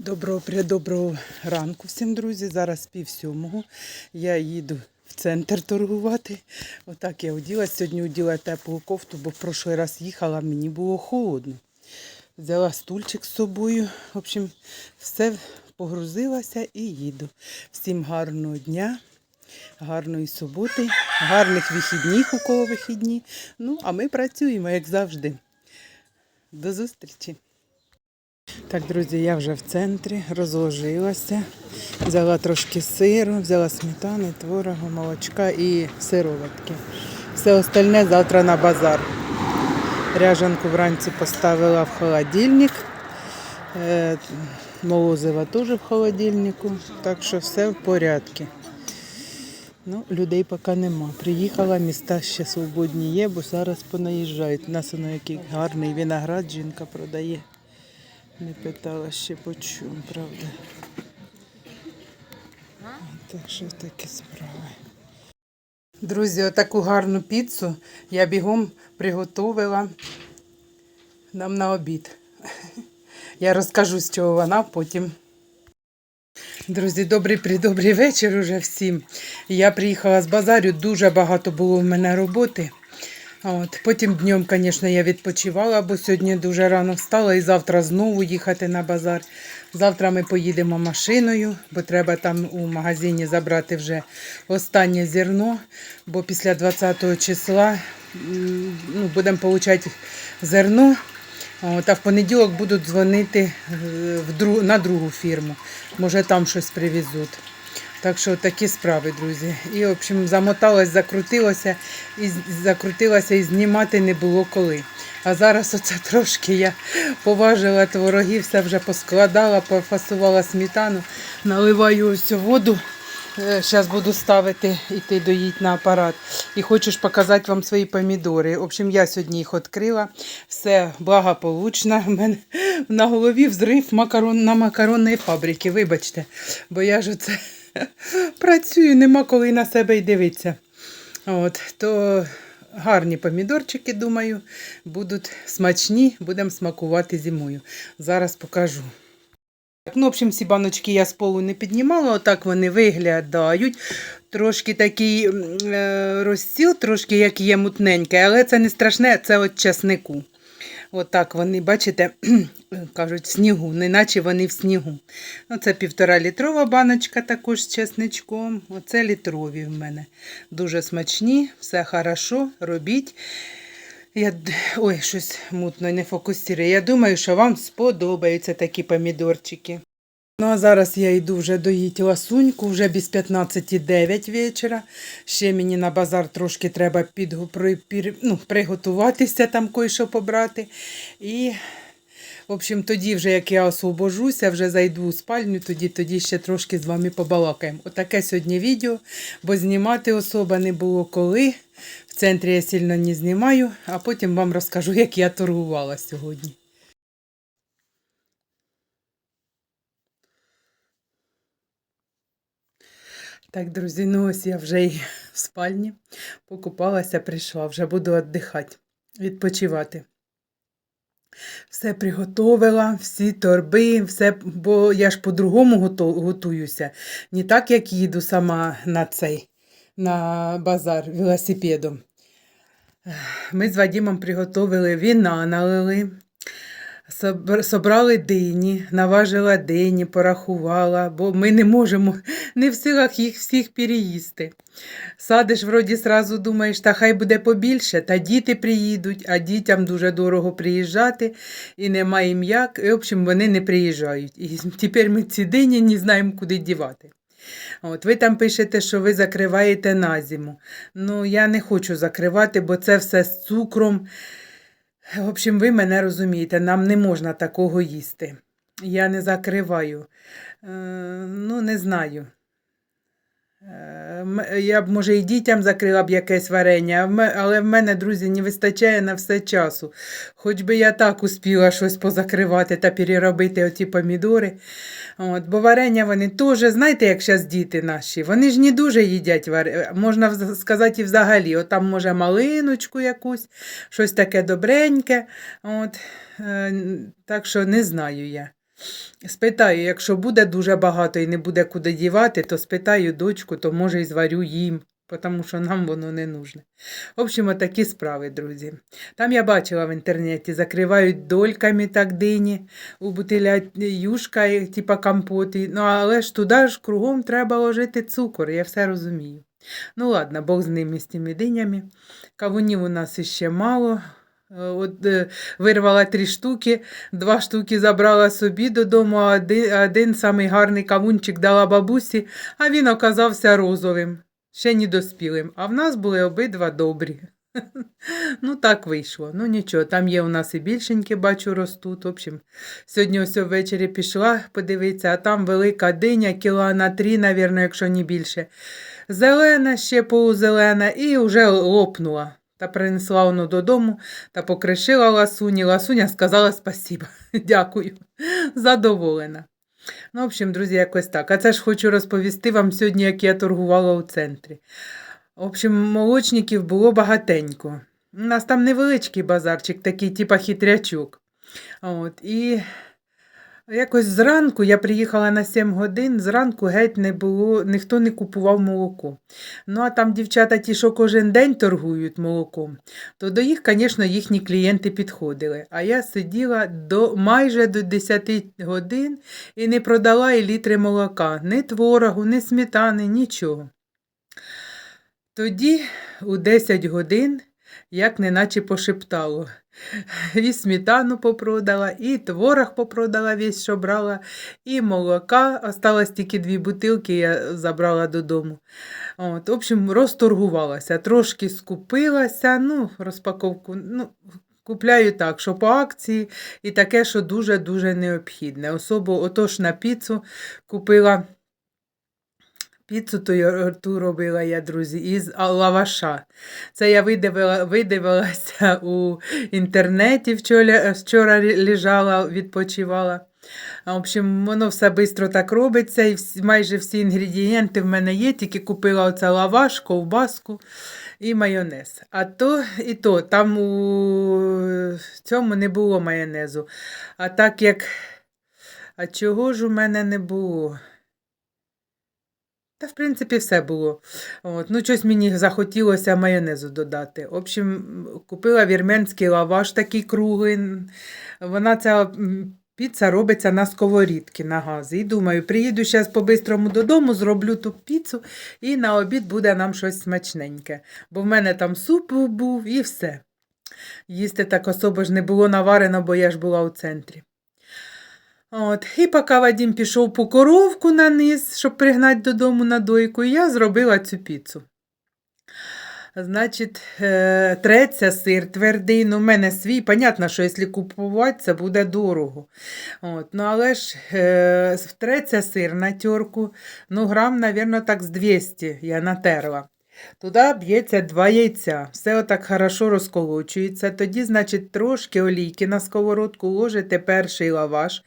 Доброго предоброго ранку всім, друзі. Зараз пів сьомого. Я їду в центр торгувати. Отак я оділась. Сьогодні оділа теплу кофту, бо в прошлий раз їхала, мені було холодно. Взяла стульчик з собою. В общем, все погрузилася і їду. Всім гарного дня, гарної суботи, гарних вихідних, у кого вихідні. Ну, а ми працюємо, як завжди. До зустрічі! Так, друзі, я вже в центрі, розложилася. Взяла трошки сиру, взяла сметани, творогу, молочка і сироватки. Все остальне завтра на базар. Ряжанку вранці поставила в холодильник. Е, Молозива теж в холодильнику, так що все в порядку. Ну, людей поки нема. Приїхала, міста ще свободні є, бо зараз понаїжджають. У нас воно який гарний виноград жінка продає. Не питала ще по правда. Так що такі справи. Друзі, отаку гарну піцу я бігом приготувала нам на обід. Я розкажу, з чого вона потім. Друзі, добрий придобрий вечір уже всім. Я приїхала з базарю, дуже багато було в мене роботи. От. Потім днем, звісно, я відпочивала, бо сьогодні дуже рано встала і завтра знову їхати на базар. Завтра ми поїдемо машиною, бо треба там у магазині забрати вже останнє зерно, бо після 20 числа ну, будемо отримати зерно. От, а в понеділок будуть дзвонити е, в дру... на другу фірму. Може там щось привезуть. Так що такі справи, друзі. І, в общем, замоталась, закрутилася і закрутилася і знімати не було коли. А зараз оце трошки я поважила творогів, все вже поскладала, пофасувала сметану, наливаю ось воду. Зараз буду ставити, іти доїть на апарат. І хочу ж показати вам свої помідори. В общем, я сьогодні їх відкрила. Все благополучно. У мене на голові взрив макарон, на макаронної фабрики. Вибачте, бо я ж оце працюю, нема коли на себе й дивитися. От, то гарні помідорчики, думаю, будуть смачні, будемо смакувати зимою. Зараз покажу. Ну, в общем, ці баночки я з полу не піднімала, отак вони виглядають. Трошки такий е, розсіл, трошки як є мутненький, але це не страшне, це от часнику. Отак вони, бачите, кажуть, в снігу, неначе вони в снігу. Оце це півтора літрова баночка також з чесничком. Оце літрові в мене. Дуже смачні, все хорошо, робіть. Я... Ой, щось мутно не фокусує. Я думаю, що вам сподобаються такі помідорчики. Ну, а зараз я йду вже доїти ласуньку, вже без 15,9 вечора. Ще мені на базар трошки треба підгу... при- ну, приготуватися, там кое-що побрати. І, в общем, тоді, вже як я освобожуся, вже зайду у спальню, тоді, тоді ще трошки з вами побалакаємо. Отаке сьогодні відео, бо знімати особа не було коли. В центрі я сильно не знімаю, а потім вам розкажу, як я торгувала сьогодні. Так, друзі, ну ось я вже і в спальні покупалася, прийшла, вже буду віддихати, відпочивати. Все приготовила, всі торби, все, бо я ж по-другому готуюся. Не так, як їду сама на цей, на базар велосипедом. Ми з Вадимом приготовили віна, налили, собрали дині, наважила дині, порахувала, бо ми не можемо, не в силах їх всіх переїсти. Садиш, вроді, сразу думаєш, та хай буде побільше, та діти приїдуть, а дітям дуже дорого приїжджати, і немає їм як. І, в общем, вони не приїжджають. І тепер ми ці дині не знаємо, куди дівати. От ви там пишете, що ви закриваєте на зиму. Ну, я не хочу закривати, бо це все з цукром. В общем, ви мене розумієте, нам не можна такого їсти. Я не закриваю. Е, ну, не знаю. Я б, може, і дітям закрила б якесь варення, але в мене, друзі, не вистачає на все часу. Хоч би я так успіла щось позакривати та переробити оці помідори. От, бо варення вони теж, знаєте, як зараз діти наші, вони ж не дуже їдять варення, можна сказати і взагалі. От там, може, малиночку якусь, щось таке добреньке. От, е, так що не знаю я. Спитаю, якщо буде дуже багато і не буде куди дівати, то спитаю дочку, то може і зварю їм, тому що нам воно не нужне. В общем, отакі справи, друзі. Там я бачила в інтернеті, закривають дольками так дині, у бутиля юшка, типа компоти. Ну, але ж туди ж кругом треба ложити цукор, я все розумію. Ну ладно, Бог з ними, з тими динями. Кавунів у нас іще мало. Е, От е, вирвала три штуки, два штуки забрала собі додому, а один, один самий гарний кавунчик дала бабусі, а він оказався розовим, ще не доспілим. А в нас були обидва добрі. Ну, так вийшло. Ну нічого, там є у нас і більшенькі, бачу, ростуть. В общем, сьогодні ось ввечері пішла подивитися, а там велика диня, кіла на три, навірно, якщо не більше. Зелена, ще полузелена, і вже лопнула. Та принесла воно додому та покришила ласуні. Ласуня сказала спасіба. Дякую. Задоволена. Ну, в общем, друзі, якось так. А це ж хочу розповісти вам сьогодні, як я торгувала у центрі. В общем, молочників було багатенько. У нас там невеличкий базарчик, такий, типа хитрячок. От, і якось зранку я приїхала на 7 годин, зранку геть не було, ніхто не купував молоко. Ну, а там дівчата ті, що кожен день торгують молоком, то до їх, звісно, їхні клієнти підходили. А я сиділа до, майже до 10 годин і не продала і літри молока, ні творогу, ні сметани, нічого. Тоді у 10 годин, як неначе пошептало, і сметану попродала, і творог попродала весь, що брала, і молока. Осталось тільки дві бутилки, я забрала додому. От, в общем, розторгувалася, трошки скупилася, ну, розпаковку, ну, купляю так, що по акції, і таке, що дуже-дуже необхідне. Особо, отож на піцу купила. Піцу ту, ту робила я, друзі, із лаваша. Це я видивила, видивилася у інтернеті, вчора, вчора лежала, відпочивала. В общем, воно все швидко так робиться, і всі, майже всі інгредієнти в мене є, тільки купила оце лаваш, ковбаску і майонез. А то і то, там у цьому не було майонезу. А так як. А чого ж у мене не було? Та, в принципі, все було. От. Ну, щось мені захотілося майонезу додати. В общем, купила вірменський лаваш такий круглий. Вона ця піца робиться на сковорідці на газі. І думаю, приїду зараз по-бистрому додому, зроблю ту піцу, і на обід буде нам щось смачненьке. Бо в мене там суп був і все. Їсти так особо ж не було наварено, бо я ж була у центрі. От, і поки Вадим пішов по коровку на низ, щоб пригнати додому на дойку, я зробила цю піцу. Значить, е, треться сир твердий, ну в мене свій. Понятно, що якщо купувати, це буде дорого. От, ну, але ж е, треться сир на терку, ну грам, мабуть, так з 200 я натерла. Туди б'ється два яйця. Все отак хорошо розколочується. Тоді, значить, трошки олійки на сковородку ложите перший лаваш,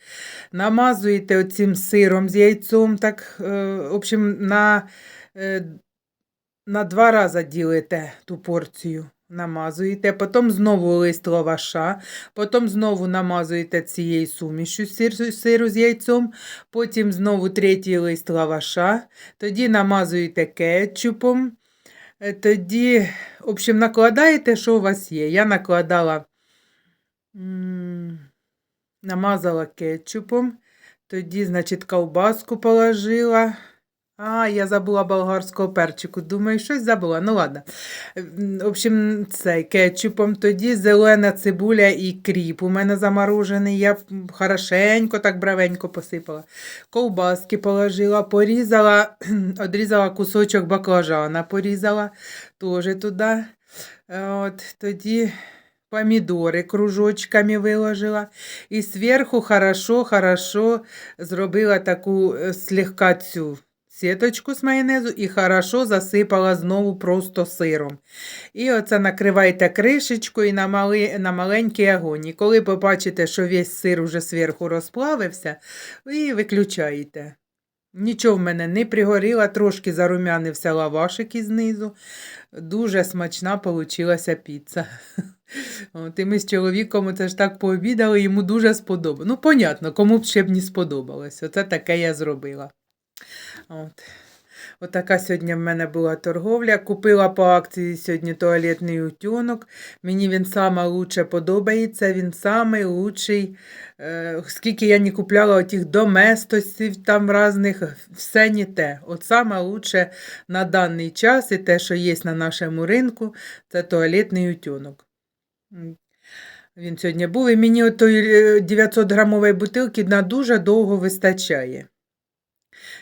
намазуєте оцим сиром з яйцом, так, е, в общем, на, е, на два рази ділите ту порцію. Намазуєте, потім знову лист лаваша, потім знову намазуєте цією сумішю сиру, з яйцом, потім знову третій лист лаваша, тоді намазуєте кетчупом, Тоді, в общем, накладаєте, що у вас є. Я накладала, намазала кетчупом, тоді, значить, ковбаску положила. А, я забула болгарського перчику. Думаю, щось забула. Ну ладно. В общем, цей кетчупом, тоді зелена цибуля і кріп. У мене заморожений. Я хорошенько, так бравенько посипала. Ковбаски положила, порізала, одрізала кусочок баклажана, порізала теж туди. От, тоді помідори кружочками виложила. І зверху хорошо-хорошо зробила таку е, слегка цю сіточку з майонезу і хорошо засипала знову просто сиром. І оце накривайте кришечкою на, мали, на маленький огонь. І коли побачите, що весь сир уже зверху розплавився, ви виключаєте. Нічого в мене не пригоріло, трошки зарум'янився лавашик із знизу. Дуже смачна получилася піца. От, і ми з чоловіком це ж так пообідали, йому дуже сподобалося. Ну, понятно, кому б ще б не сподобалось. Оце таке я зробила. От. Отака сьогодні в мене була торговля. Купила по акції сьогодні туалетний утюнок. Мені він саме лучше подобається. Він самий лучший. Е, скільки я не купляла отих доместосів там різних, все не те. От саме лучше на даний час і те, що є на нашому ринку, це туалетний утюнок. Він сьогодні був, і мені отої 900 грамової бутилки на дуже довго вистачає.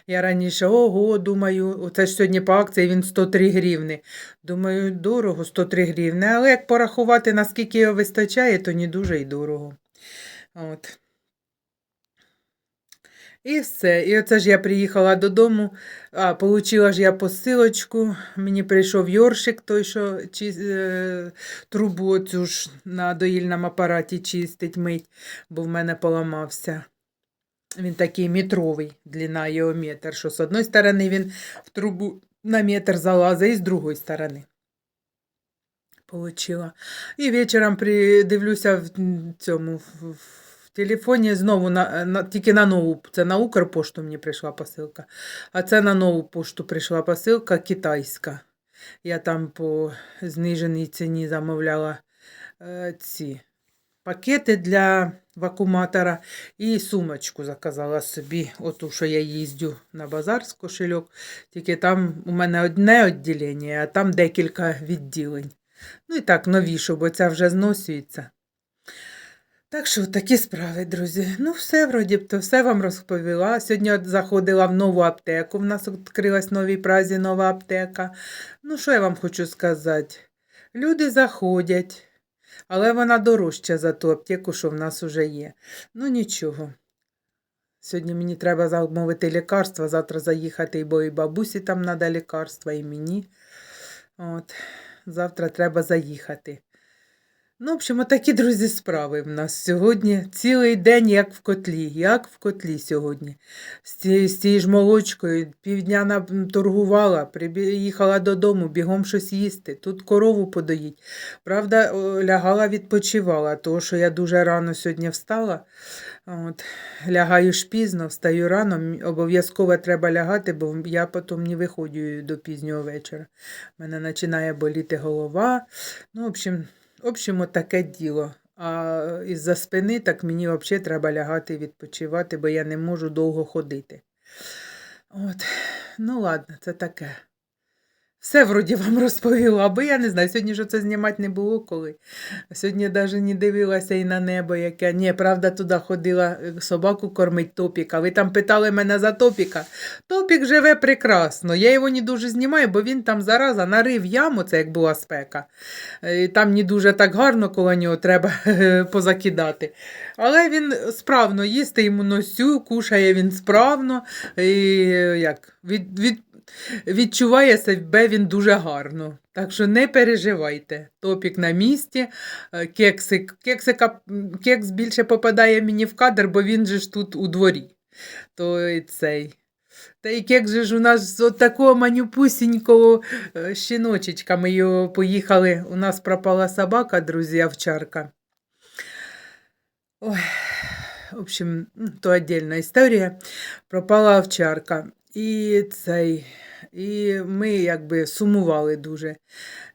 Я раніше, ого, думаю, оце ж сьогодні по акції він 103 гривни. Думаю, дорого 103 гривни, але як порахувати, наскільки його вистачає, то не дуже й дорого. От. І все. І оце ж я приїхала додому, а, получила ж я посилочку, мені прийшов Йоршик, той, що чи, е, трубу оцю ж на доїльному апараті чистить, мить, бо в мене поламався. Він такий метровий, длина його метр, що з одної сторони він в трубу на метр залазить, і з другої сторони. Получила. І вечором придивлюся в цьому в, телефоні знову на, на, тільки на нову. Це на Укрпошту мені прийшла посилка. А це на нову пошту прийшла посилка китайська. Я там по зниженій ціні замовляла е, ці пакети для вакууматора і сумочку заказала собі, оту, що я їздю на базар з кошельок. Тільки там у мене одне відділення, а там декілька відділень. Ну і так, новішу, бо ця вже зносюється. Так що такі справи, друзі. Ну, все, вроді б, то все вам розповіла. Сьогодні заходила в нову аптеку. В нас відкрилась в новій празі нова аптека. Ну, що я вам хочу сказати? Люди заходять, але вона дорожча за ту аптеку, що в нас вже є. Ну, нічого. Сьогодні мені треба замовити лікарства, завтра заїхати, бо і бабусі там треба лікарства, і мені. От. Завтра треба заїхати. Ну, в общем, такі, друзі, справи в нас сьогодні. Цілий день, як в котлі, як в котлі сьогодні. З цією, з цією ж молочкою півдня торгувала, приїхала додому, бігом щось їсти. Тут корову подоїть. Правда, лягала, відпочивала, тому що я дуже рано сьогодні встала. От. Лягаю ж пізно, встаю рано, обов'язково треба лягати, бо я потім не виходжу до пізнього вечора. У мене починає боліти голова. Ну, в общем, в таке діло. А із-за спини так мені взагалі треба лягати і відпочивати, бо я не можу довго ходити. От, ну ладно, це таке. Все вроді вам розповіла, бо я не знаю, сьогодні ж це знімати не було коли. Сьогодні навіть не дивилася і на небо, яке. Ні, правда, туди ходила е, собаку кормить топіка. Ви там питали мене за топіка. Топік живе прекрасно. Я його не дуже знімаю, бо він там зараза нарив яму, це як була спека. Е, там не дуже так гарно коло нього треба позакидати. Але він справно їсти йому носю, кушає він справно. І як, від, від, відчуває себе він дуже гарно. Так що не переживайте. Топік на місці, е, кексик. Кексика, кекс більше попадає мені в кадр, бо він же ж тут у дворі. То цей. Та і кекс же ж у нас з такого манюпусінького е, щіночечка. Ми його поїхали. У нас пропала собака, друзі, овчарка. Ой, в общем, ну, то отдельна історія. Пропала овчарка. І цей. І ми якби сумували дуже.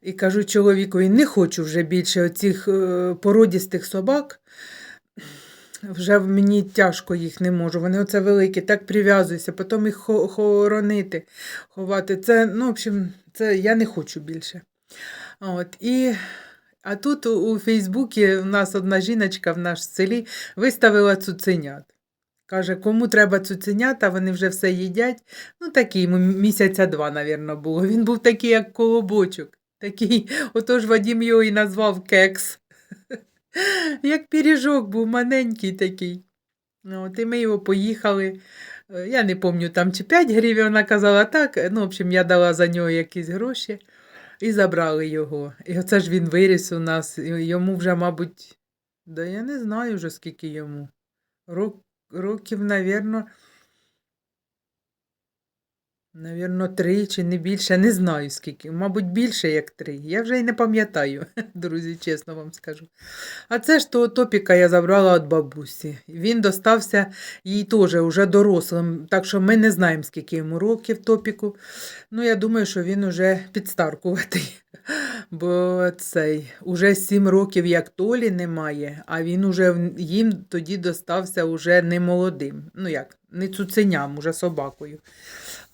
І кажу чоловікові, не хочу вже більше оцих е, породістих собак. Вже мені тяжко їх не можу. Вони оце великі, так прив'язуюся, потім їх хоронити, ховати. Це, ну, в общем, це я не хочу більше. От, і, а тут у, Фейсбуці у нас одна жіночка в наш селі виставила цуценят. Каже, кому треба цуценята, вони вже все їдять. Ну, такий йому місяця два, навірно, було. Він був такий, як колобочок. Такий, отож Вадім його і назвав кекс. Як пиріжок був маленький такий. Ну, От, і ми його поїхали. Е, Я не пам'ятаю, там чи 5 гривень вона казала так. Ну, в общем, я дала за нього якісь гроші і забрали його. І оце ж він виріс у нас. Йому вже, мабуть, да я не знаю вже скільки йому. Рок, років, навірно, Навірно, три чи не більше, не знаю скільки. Мабуть, більше, як три. Я вже й не пам'ятаю, друзі, чесно вам скажу. А це ж того топіка я забрала від бабусі. Він достався їй теж уже дорослим, так що ми не знаємо, скільки йому років топіку. Ну, я думаю, що він уже підстаркуватий. Бо цей уже сім років як Толі немає, а він уже їм тоді достався уже не молодим. Ну як, не цуценям, уже собакою.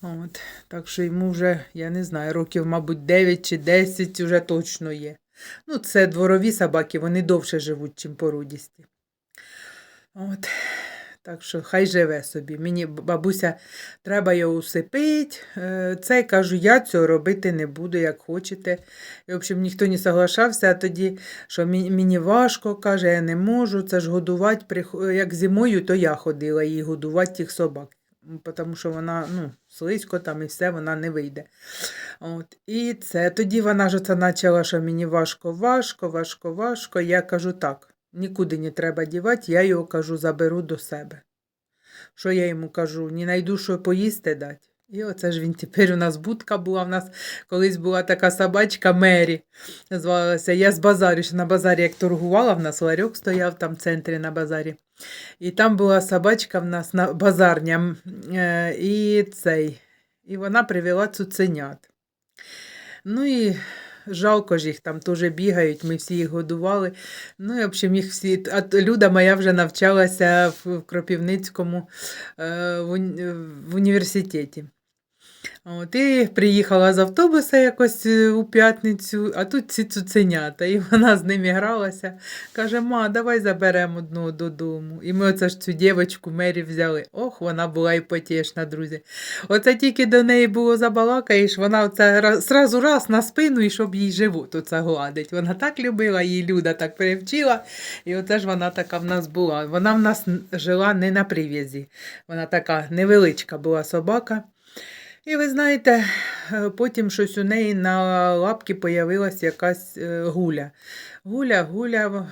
От, так що йому вже, я не знаю, років, мабуть, 9 чи 10 вже точно є. Ну, це дворові собаки, вони довше живуть, чим породісті. От. Так що хай живе собі. Мені бабуся, треба його усипити. Е, Це кажу, я цього робити не буду, як хочете. І, в общем, ніхто не соглашався, тоді, що мені важко, каже, я не можу, це ж годувати. Як зимою, то я ходила їй годувати тих собак. Тому що вона ну, слизько там і все, вона не вийде. От. І це тоді вона ж це почала, що мені важко, важко, важко, важко. Я кажу так, нікуди не треба дівати, я його кажу, заберу до себе. Що я йому кажу, не найду, що поїсти дати. І оце ж він тепер у нас будка була. В нас колись була така собачка Мері. Звалася. Я з базарю, ще на базарі як торгувала, в нас ларьок стояв там в центрі на базарі. І там була собачка в нас на базарня. е, І цей. І вона привела цуценят. Ну і жалко ж їх там теж бігають, ми всі їх годували. Ну, і, в общем, їх всі. А Люда моя вже навчалася в Кропівницькому е, в університеті. От, і приїхала з автобуса якось е, у п'ятницю, а тут ці цуценята. І вона з ними гралася. Каже, ма, давай заберемо одного додому. І ми оце ж цю дівчинку Мері взяли. Ох, вона була і потішна, друзі. Оце тільки до неї було забалакаєш, вона оце ра- сразу раз на спину, і щоб їй живот оце гладить. Вона так любила, її Люда так привчила. І оце ж вона така в нас була. Вона в нас жила не на прив'язі. Вона така невеличка була собака. І ви знаєте, е, потім щось у неї на лапці появилась якась е, гуля. Гуля, гуля.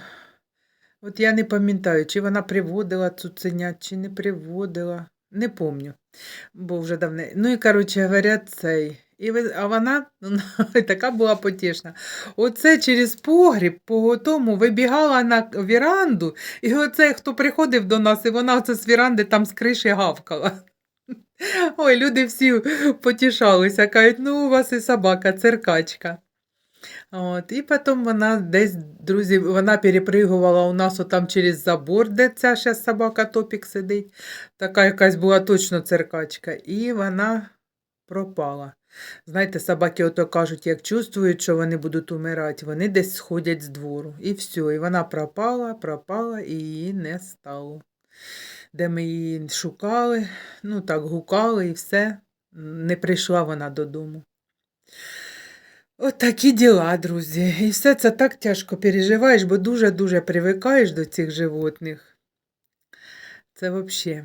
От я не пам'ятаю, чи вона приводила цуценят, чи не приводила. Не помню, бо вже давно. Ну і, коротше говоря, цей. І ви, а вона ну, така була потішна. Оце через погріб по тому вибігала на віранду, і оце хто приходив до нас, і вона оце з віранди там з криші гавкала. Ой, люди всі потішалися, кажуть, ну у вас і собака, циркачка. От, і потім вона десь, друзі, вона перепригувала у нас отам через забор, де ця ще собака Топік сидить. Така якась була точно циркачка. І вона пропала. Знаєте, собаки ото кажуть, як чувствують, що вони будуть умирати, вони десь сходять з двору. І все. І вона пропала, пропала, і її не стало. Де ми її шукали, ну так гукали і все. Не прийшла вона додому. От такі діла, друзі. І все це так тяжко переживаєш, бо дуже-дуже привикаєш до цих животних. Це взагалі.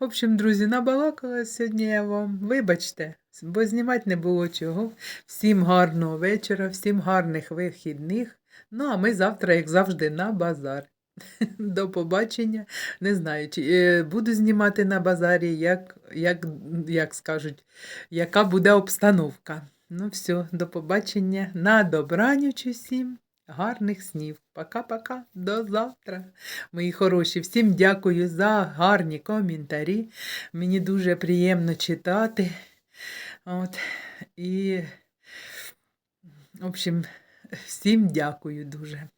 В общем, друзі, набалакала сьогодні я вам. Вибачте, бо знімати не було чого. Всім гарного вечора, всім гарних вихідних. Ну, а ми завтра, як завжди, на базар. До побачення. Не знаю, чи е, буду знімати на базарі, як, як, як скажуть, яка буде обстановка. Ну, все, до побачення. На добраніч усім. Гарних снів. Пока-пока. До завтра. Мої хороші. Всім дякую за гарні коментарі. Мені дуже приємно читати. От. І, в общем, всім дякую дуже.